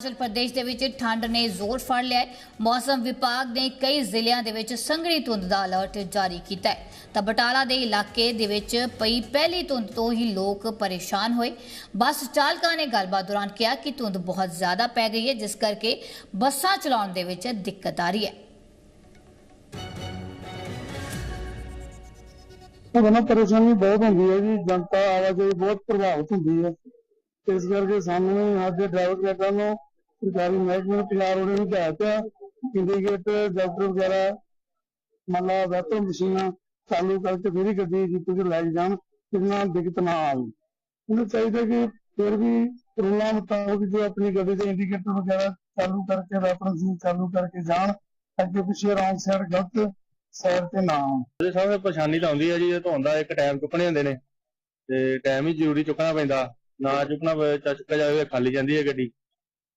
ਹਿਮਾਚਲ ਪ੍ਰਦੇਸ਼ ਦੇ ਵਿੱਚ ਠੰਡ ਨੇ ਜ਼ੋਰ ਫੜ ਲਿਆ ਹੈ। ਮੌਸਮ ਵਿਭਾਗ ਨੇ ਕਈ ਜ਼ਿਲ੍ਹਿਆਂ ਦੇ ਵਿੱਚ ਸੰਘਣੀ ਧੁੰਦ ਦਾ ਅਲਰਟ ਜਾਰੀ ਕੀਤਾ ਹੈ। ਤਾਂ ਬਟਾਲਾ ਦੇ ਇਲਾਕੇ ਦੇ ਵਿੱਚ ਪਈ ਪਹਿਲੀ ਧੁੰਦ ਤੋਂ ਹੀ ਲੋਕ ਪਰੇਸ਼ਾਨ ਹੋਏ। ਬੱਸ ਚਾਲਕਾਂ ਨੇ ਗੱਲਬਾਤ ਦੌਰਾਨ ਕਿਹਾ ਕਿ ਧੁੰਦ ਬਹੁਤ ਜ਼ਿਆਦਾ ਪੈ ਗਈ ਹੈ, ਜਿਸ ਕਰਕੇ ਬੱਸਾਂ ਚਲਾਉਣ ਦੇ ਵਿੱਚ ਦਿੱਕਤ ਆ ਰਹੀ ਹੈ। ਉਹਦੇ ਪਰੇਸ਼ਾਨੀ ਬਹੁਤ ਹੁੰਦੀ ਹੈ ਜੀ। ਜਨਤਾ ਆਵਾਜਾਈ ਬਹੁਤ ਪ੍ਰਭਾਵਿਤ ਹੁੰਦੀ ਹੈ। ਇਸ ਕਰਕੇ ਸਾਨੂੰ ਅੱਜ ਡਰਾਈਵਰ ਕੈਟਾਂ ਨੂੰ ਸਰਕਾਰੀ ਮਹਿਕਮੇ ਨੂੰ ਪੰਜਾਬ ਰੋਡ ਨੂੰ ਹਦਾਇਤ ਹੈ ਇੰਡੀਕੇਟਰ ਜੈਕਟਰ ਵਗੈਰਾ, ਮਤਲਬ ਵੈਪਰ ਮਸ਼ੀਨਾਂ ਚਾਲੂ ਕਰਕੇ ਫਿਰ ਗੱਡੀ ਜਿੱਥੇ ਕਿ ਲੈ ਜਾਣ ਜਿਹਦੇ ਦਿੱਕਤ ਨਾ ਆਵੇ। ਉਹਨੂੰ ਚਾਹੀਦਾ ਕਿ ਫਿਰ ਵੀ ਰੂਲਾਂ ਮੁਤਾਬਕ ਜੋ ਆਪਣੀ ਗੱਡੀ ਦੇ ਇੰਡੀਕੇਟਰ ਵਗੈਰਾ ਚਾਲੂ ਕਰਕੇ ਵੈਪਰ ਮਸ਼ੀਨ ਚਾਲੂ ਕਰਕੇ ਜਾਣ, ਅੱਗੇ ਪਿੱਛੇ ਰੌਂਗ ਸਾਈਡ ਗਲਤ ਸਾਈਡ ਤੇ ਨਾ ਆਉਣ। ਉਹਦੇ ਸਾਹਮਣੇ ਪਰੇਸ਼ਾਨੀ ਤਾਂ ਆਉਂਦੀ ਹੈ ਜੀ ਇਹ ਧੋਂਦਾ ਇੱਕ ਟਾਈਮ ਚੁੱਕਣੇ ਹੁੰਦੇ ਨੇ, ਤੇ ਟਾਈਮ ਹੀ ਜ਼ਰੂਰੀ ਚੁੱਕਣਾ ਪੈਂਦਾ। ਨਾ ਚੁੱਕਣਾ ਪਵੇ ਚੁੱਕਿਆ ਜਾਵੇ, ਖਾਲੀ ਜਾਂਦੀ ਹੈ ਗੱਡੀ।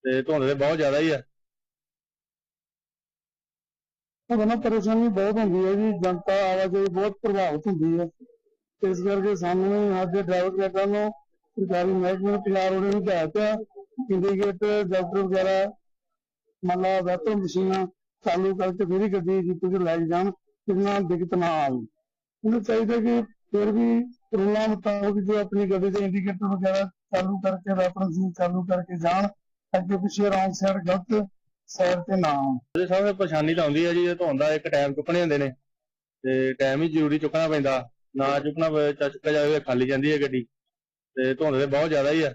ਤੇ ਧੁੰਦ ਤੇ ਬਹੁਤ ਜ਼ਿਆਦਾ ਹੀ ਹੈ ਉਹਦੇ ਪਰੇਸ਼ਾਨੀ ਬਹੁਤ ਹੁੰਦੀ ਹੈ ਜੀ, ਜਨਤਾ ਆਵਾਜਾਈ ਬਹੁਤ ਪ੍ਰਭਾਵਿਤ ਹੁੰਦੀ ਹੈ। ਇਸ ਕਰਕੇ ਸਾਨੂੰ ਅੱਜ ਡਰਾਈਵਰ ਕੈਟਾਂ ਨੂੰ ਸਰਕਾਰੀ ਮਹਿਕਮੇ ਨੂੰ ਪੰਜਾਬ ਰੋਡ ਨੂੰ ਹਦਾਇਤ ਇੰਡੀਕੇਟਰ ਜੈਕਟਰ ਵਗੈਰਾ ਮਤਲਬ ਵੈਪਰ ਮਸ਼ੀਨਾਂ ਚਾਲੂ ਕਰਕੇ ਫਿਰ ਗੱਡੀ ਜਿੱਥੇ ਕਿ ਲੈ ਜਾਣ ਜਿਹਦੇ ਦਿੱਕਤ ਨਾ ਆਵੇ। ਉਹਨੂੰ ਚਾਹੀਦਾ ਕਿ ਫਿਰ ਵੀ ਰੂਲਾਂ ਮੁਤਾਬਕ ਜੋ ਆਪਣੀ ਗੱਡੀ ਦੇ ਇੰਡੀਕੇਟਰ ਵਗੈਰਾ ਚਾਲੂ ਕਰਕੇ ਵੈਪਰ ਮਸ਼ੀਨ ਚਾਲੂ ਕਰਕੇ ਜਾਣ ਅੱਗੇ ਪਿੱਛੇ ਰੌਂਗ ਸਾਈਡ ਗਲਤ ਸਾਈਡ ਤੇ ਨਾ। ਆਉਣ ਉਹਦੇ ਸਾਹਮਣੇ ਪਰੇਸ਼ਾਨੀ ਤਾਂ ਆਉਂਦੀ ਹੈ ਜੀ, ਇਹ ਧੋਂਦਾ ਇੱਕ ਟਾਈਮ ਚੁੱਕਣੇ ਹੁੰਦੇ ਨੇ। ਤੇ ਟਾਈਮ ਹੀ ਜ਼ਰੂਰੀ ਚੁੱਕਣਾ ਪੈਂਦਾ। ਨਾ ਚੁੱਕਣਾ ਪਵੇ ਚੁੱਕਿਆ ਜਾਵੇ ਖਾਲੀ ਜਾਂਦੀ ਹੈ ਗੱਡੀ। ਤੇ ਧੁੰਦ ਤੇ ਬਹੁਤ ਜ਼ਿਆਦਾ ਹੀ ਆ।